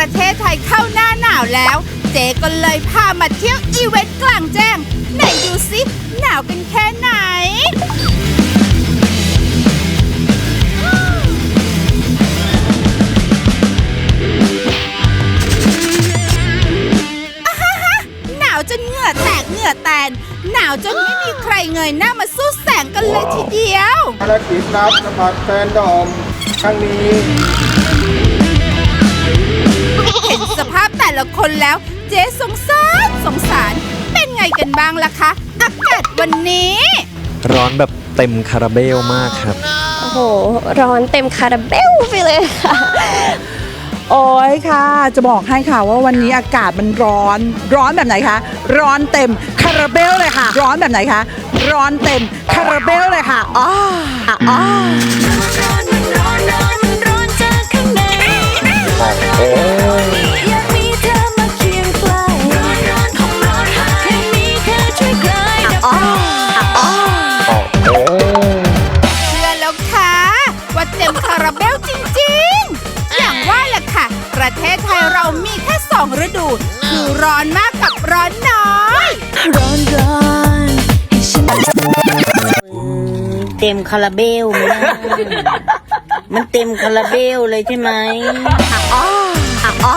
ประเทศไทยเข้าหน้าหนาวแล้ว เจ๊ก็เลยพามาเที่ยวอีเวนต์กลางแจ้ง ไหนดูสิหนาวกันแค่ไหนหนาวจนเหงื่อแตกเหงื่อแตน หนาวจนไม่มีใครเงยหน้ามาสู้แสงกันเลยทีเดียว ภารกิจลับสมัครแฟนดอมครั้งนี้ ละคนแล้ว เจ๊สงสารสงสาร เป็นไงกันบ้างล่ะคะ อากาศวันนี้ ร้อนแบบเต็มคาราเบลมากครับ โอ้โห ร้อนเต็มคาราเบลไปเลยค่ะ โอ้ยค่ะ จะบอกให้ค่ะว่าวันนี้อากาศมันร้อน ร้อนแบบไหนคะ ร้อนเต็มคาราเบลเลยค่ะ ร้อนแบบไหนคะ ร้อนเต็มคาราเบลเลยค่ะอ๋ออ๋อ ราเบลจริงๆ อย่างว่าแหละค่ะ ประเทศไทยเรามีแค่สองฤดู คือร้อนมากกับร้อนน้อย ร้อนร้อนให้ฉันเต็มคาราเบลไหมนะมันเต็มคาราเบลเลยใช่ไหมอ๋ออ๋อ